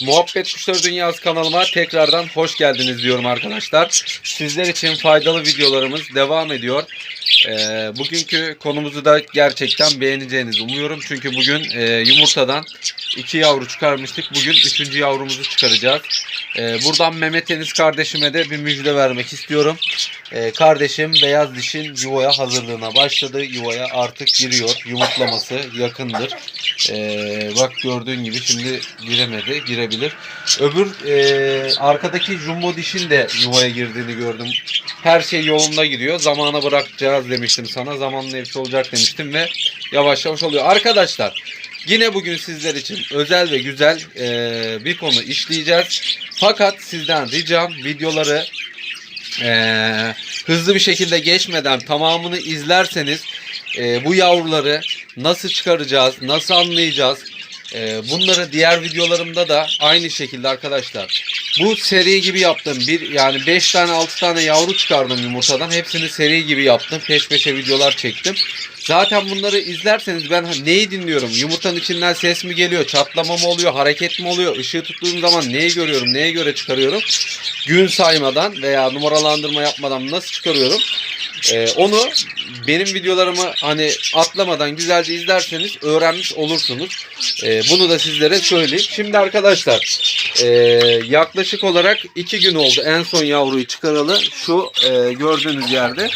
Muhabbet Kuşları Dünyası kanalıma tekrardan hoş geldiniz diyorum arkadaşlar. Sizler için faydalı videolarımız devam ediyor. Ee, bugünkü konumuzu da gerçekten beğeneceğinizi umuyorum. Çünkü bugün e, yumurtadan iki yavru çıkarmıştık. Bugün üçüncü yavrumuzu çıkaracağız. Ee, buradan Mehmet Enis kardeşime de bir müjde vermek istiyorum. Ee, kardeşim beyaz dişin yuvaya hazırlığına başladı. Yuvaya artık giriyor. Yumurtlaması yakındır. Ee, bak gördüğün gibi şimdi giremedi. Girebilir. Öbür e, arkadaki jumbo dişin de yuvaya girdiğini gördüm. Her şey yolunda gidiyor. Zamana bırakacağız demiştim sana. Zamanla hepsi olacak demiştim ve yavaş yavaş oluyor. Arkadaşlar yine bugün sizler için özel ve güzel e, bir konu işleyeceğiz. Fakat sizden ricam videoları e, hızlı bir şekilde geçmeden tamamını izlerseniz e, bu yavruları nasıl çıkaracağız, nasıl anlayacağız, bunları diğer videolarımda da aynı şekilde arkadaşlar. Bu seri gibi yaptım. Bir yani 5 tane 6 tane yavru çıkardım yumurtadan. Hepsini seri gibi yaptım. Peş peşe videolar çektim. Zaten bunları izlerseniz ben neyi dinliyorum? Yumurtanın içinden ses mi geliyor? Çatlama mı oluyor? Hareket mi oluyor? Işığı tuttuğum zaman neyi görüyorum? Neye göre çıkarıyorum? Gün saymadan veya numaralandırma yapmadan nasıl çıkarıyorum? Ee, onu benim videolarımı hani atlamadan güzelce izlerseniz öğrenmiş olursunuz. Ee, bunu da sizlere söyleyeyim. Şimdi arkadaşlar e, yaklaşık olarak iki gün oldu en son yavruyu çıkaralı. Şu e, gördüğünüz yerde.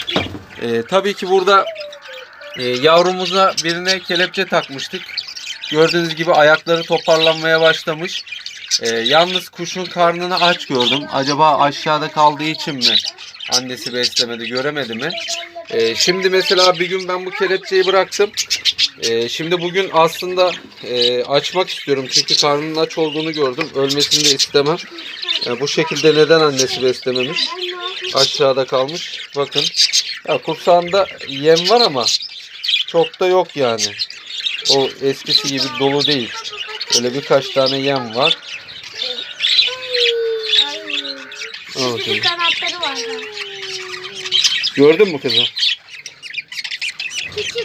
E, tabii ki burada e, yavrumuza birine kelepçe takmıştık. Gördüğünüz gibi ayakları toparlanmaya başlamış. E, yalnız kuşun karnını aç gördüm. Acaba aşağıda kaldığı için mi annesi beslemedi göremedi mi? E, şimdi mesela bir gün ben bu kelepçeyi bıraktım. E, şimdi bugün aslında e, açmak istiyorum. Çünkü karnının aç olduğunu gördüm. Ölmesini de istemem. E, bu şekilde neden annesi beslememiş? Aşağıda kalmış. Bakın. Ya kursağında yem var ama çok da yok yani. O eskisi gibi dolu değil. Böyle birkaç tane yem var. Bakalım. Küçük kanatları var. Gördün mü kızım?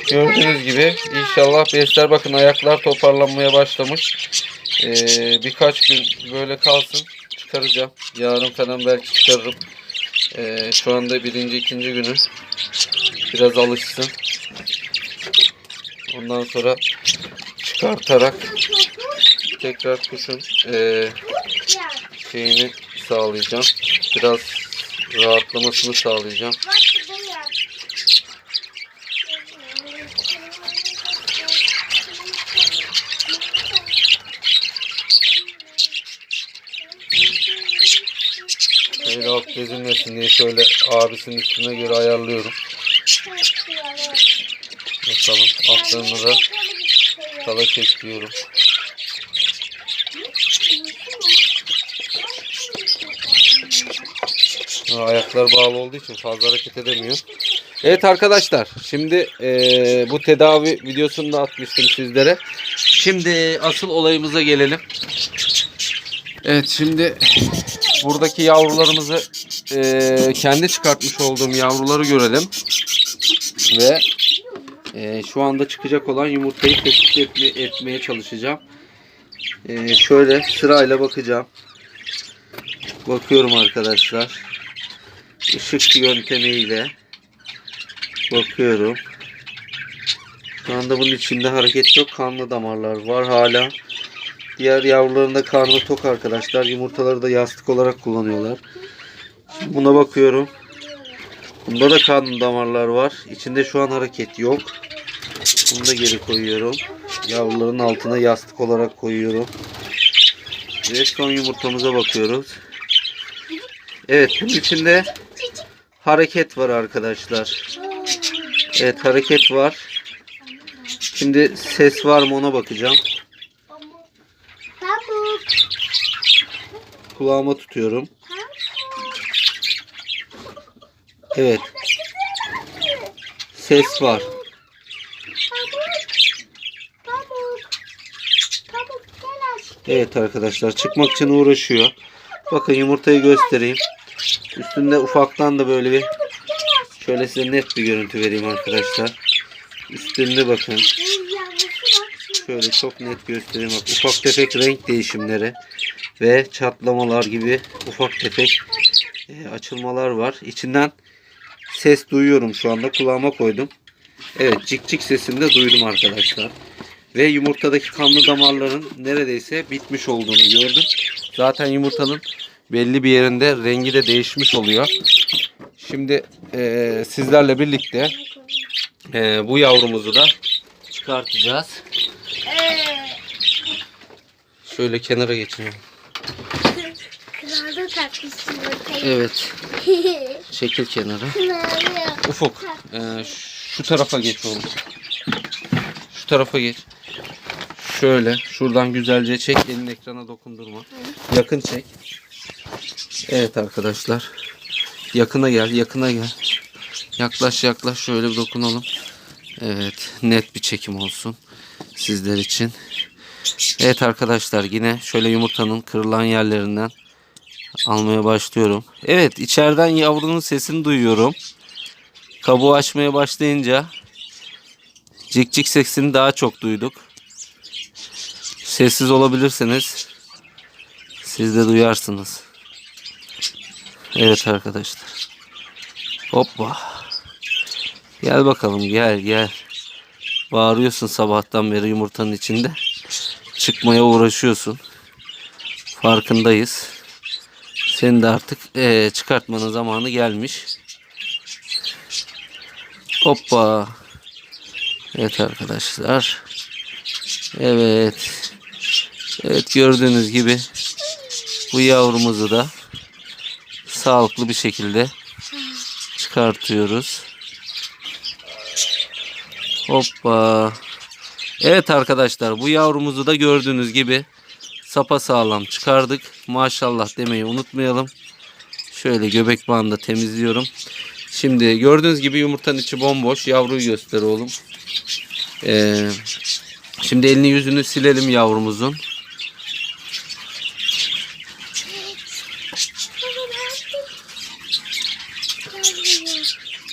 Gördüğünüz gibi inşallah besler bakın ayaklar toparlanmaya başlamış. Ee, birkaç gün böyle kalsın. Çıkaracağım. Yarın falan belki çıkarırım. Ee, şu anda birinci ikinci günü. Biraz alışsın. Ondan sonra çıkartarak tekrar kuşun ee, şeyini sağlayacağım. Biraz rahatlamasını sağlayacağım. Şöyle alt gezilmesin diye şöyle abisinin üstüne göre ayarlıyorum. Bakalım altlarını da kala çekiyorum. Ha, Ayaklar bağlı olduğu için fazla hareket edemiyor. Evet arkadaşlar şimdi eee, bu tedavi videosunu da atmıştım sizlere. Şimdi asıl olayımıza gelelim. Evet şimdi buradaki yavrularımızı eee, kendi çıkartmış olduğum yavruları görelim. Ve eee, şu anda çıkacak olan yumurtayı tespit etme- etmeye çalışacağım. Eee, şöyle sırayla bakacağım. Bakıyorum arkadaşlar. Işık yöntemiyle bakıyorum. Şu anda bunun içinde hareket yok. Kanlı damarlar var hala. Diğer yavruların da karnı tok arkadaşlar. Yumurtaları da yastık olarak kullanıyorlar. Şimdi buna bakıyorum. Bunda da kanlı damarlar var. İçinde şu an hareket yok. Bunu da geri koyuyorum. Yavruların altına yastık olarak koyuyorum. Ve son yumurtamıza bakıyoruz. Evet bunun içinde hareket var arkadaşlar. Evet hareket var. Şimdi ses var mı ona bakacağım. Kulağıma tutuyorum. Evet. Ses var. Evet arkadaşlar çıkmak için uğraşıyor. Bakın yumurtayı göstereyim. Üstünde ufaktan da böyle bir şöyle size net bir görüntü vereyim arkadaşlar. Üstünde bakın. Şöyle çok net göstereyim. Bak, ufak tefek renk değişimleri ve çatlamalar gibi ufak tefek e, açılmalar var. İçinden ses duyuyorum şu anda. Kulağıma koydum. Evet cik cik sesini de duydum arkadaşlar. Ve yumurtadaki kanlı damarların neredeyse bitmiş olduğunu gördüm. Zaten yumurtanın belli bir yerinde rengi de değişmiş oluyor. Şimdi e, sizlerle birlikte e, bu yavrumuzu da çıkartacağız. Şöyle kenara takmışsın ortaya. Evet çekil kenara. Ufuk e, şu tarafa geç oğlum. Şu tarafa geç. Şöyle şuradan güzelce çek elini ekrana dokundurma. Yakın çek. Evet arkadaşlar. Yakına gel yakına gel. Yaklaş yaklaş şöyle bir dokunalım. Evet net bir çekim olsun sizler için. Evet arkadaşlar yine şöyle yumurtanın kırılan yerlerinden almaya başlıyorum. Evet içeriden yavrunun sesini duyuyorum. Kabuğu açmaya başlayınca cik cik sesini daha çok duyduk. Sessiz olabilirsiniz. Siz de duyarsınız. Evet arkadaşlar. Hoppa. Gel bakalım gel gel. Bağırıyorsun sabahtan beri yumurtanın içinde. Çıkmaya uğraşıyorsun. Farkındayız. Senin de artık eee, çıkartmanın zamanı gelmiş. Hoppa. Evet arkadaşlar. Evet. Evet gördüğünüz gibi bu yavrumuzu da sağlıklı bir şekilde çıkartıyoruz. Hoppa. Evet arkadaşlar bu yavrumuzu da gördüğünüz gibi sapa sağlam çıkardık. Maşallah demeyi unutmayalım. Şöyle göbek bağını da temizliyorum. Şimdi gördüğünüz gibi yumurtanın içi bomboş. Yavruyu göster oğlum. Ee, şimdi elini yüzünü silelim yavrumuzun.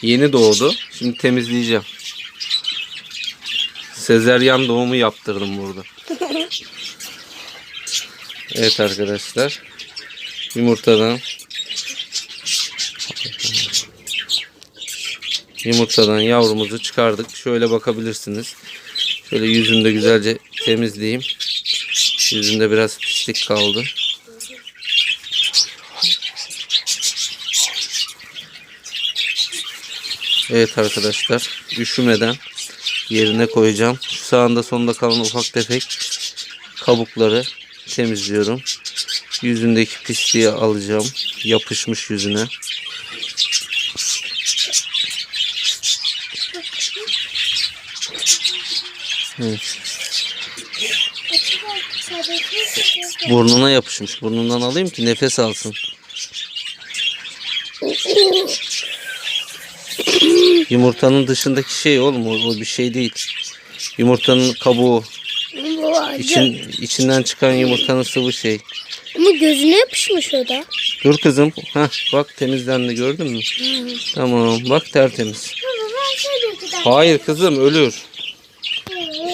Yeni doğdu. Şimdi temizleyeceğim. Sezeryan doğumu yaptırdım burada. Evet arkadaşlar. Yumurtadan yumurtadan yavrumuzu çıkardık. Şöyle bakabilirsiniz. Şöyle yüzünü de güzelce temizleyeyim. Yüzünde biraz pislik kaldı. Evet arkadaşlar. Üşümeden yerine koyacağım. Şu sağında sonunda kalan ufak tefek kabukları temizliyorum. Yüzündeki pisliği alacağım. Yapışmış yüzüne. Evet. Burnuna yapışmış. Burnundan alayım ki nefes alsın. Yumurtanın dışındaki şey oğlum o, o bir şey değil. Yumurtanın kabuğu, için, içinden çıkan yumurtanın sıvı şey. Ama gözüne yapışmış o da. Dur kızım. Hah bak temizlendi gördün mü? Tamam bak tertemiz. Hayır kızım ölür.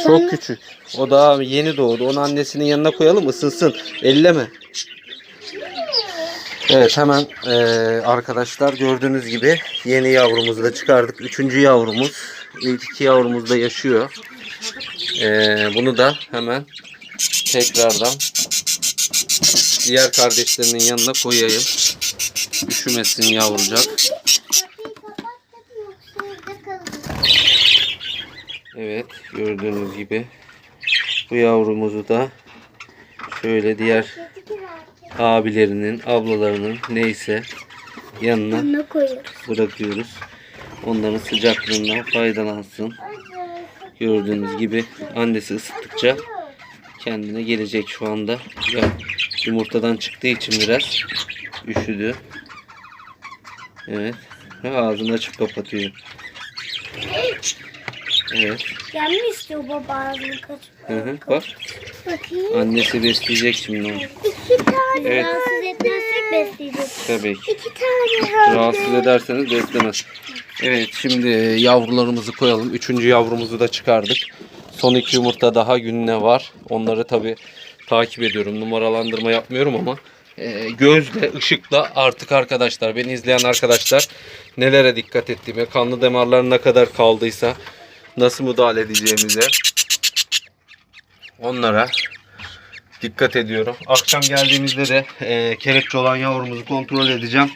Çok küçük. O daha yeni doğdu. Onu annesinin yanına koyalım ısınsın. Elleme. Evet hemen eee, arkadaşlar gördüğünüz gibi yeni yavrumuzu da çıkardık. Üçüncü yavrumuz. İlk iki yavrumuz da yaşıyor. Eee, bunu da hemen tekrardan diğer kardeşlerinin yanına koyayım. Üşümesin yavrucak. Evet gördüğünüz gibi bu yavrumuzu da şöyle diğer abilerinin, ablalarının neyse yanına bırakıyoruz. Onların sıcaklığından faydalansın. Gördüğünüz gibi annesi ısıttıkça kendine gelecek şu anda. Ya, yumurtadan çıktığı için biraz üşüdü. Evet. Ve ağzını açıp kapatıyor. Evet. Yanma istiyor baba ağzını kaç. Hı hı. Bak Bakayım. annesi besleyecek şimdi onu. Tane. Evet. Rahatsız etmezsek besleyeceğiz. Tabii ki. İki tane. Rahatsız ederseniz beslemez. Evet şimdi yavrularımızı koyalım. Üçüncü yavrumuzu da çıkardık. Son iki yumurta daha gününe var. Onları tabi takip ediyorum. Numaralandırma yapmıyorum ama e, gözle, ışıkla artık arkadaşlar, beni izleyen arkadaşlar nelere dikkat ettiğime, kanlı damarlar ne kadar kaldıysa, nasıl müdahale edeceğimize onlara dikkat ediyorum. Akşam geldiğimizde de e, kelepçe olan yavrumuzu kontrol edeceğim.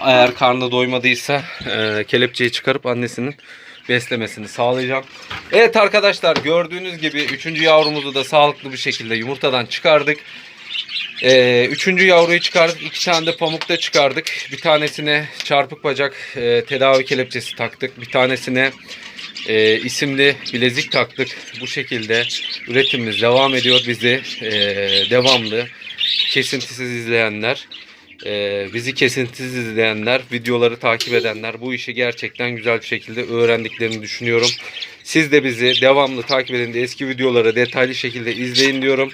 Eğer karnı doymadıysa e, kelepçeyi çıkarıp annesinin beslemesini sağlayacağım. Evet arkadaşlar gördüğünüz gibi üçüncü yavrumuzu da sağlıklı bir şekilde yumurtadan çıkardık. Ee, üçüncü yavruyu çıkardık. iki tane de pamukta çıkardık. Bir tanesine çarpık bacak e, tedavi kelepçesi taktık. Bir tanesine e, isimli bilezik taktık. Bu şekilde üretimimiz devam ediyor. Bizi e, devamlı kesintisiz izleyenler, e, bizi kesintisiz izleyenler, videoları takip edenler bu işi gerçekten güzel bir şekilde öğrendiklerini düşünüyorum. Siz de bizi devamlı takip edin de eski videoları detaylı şekilde izleyin diyorum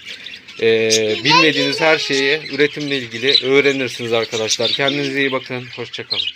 e, bilmediğiniz her şeyi üretimle ilgili öğrenirsiniz arkadaşlar. Kendinize iyi bakın. Hoşçakalın.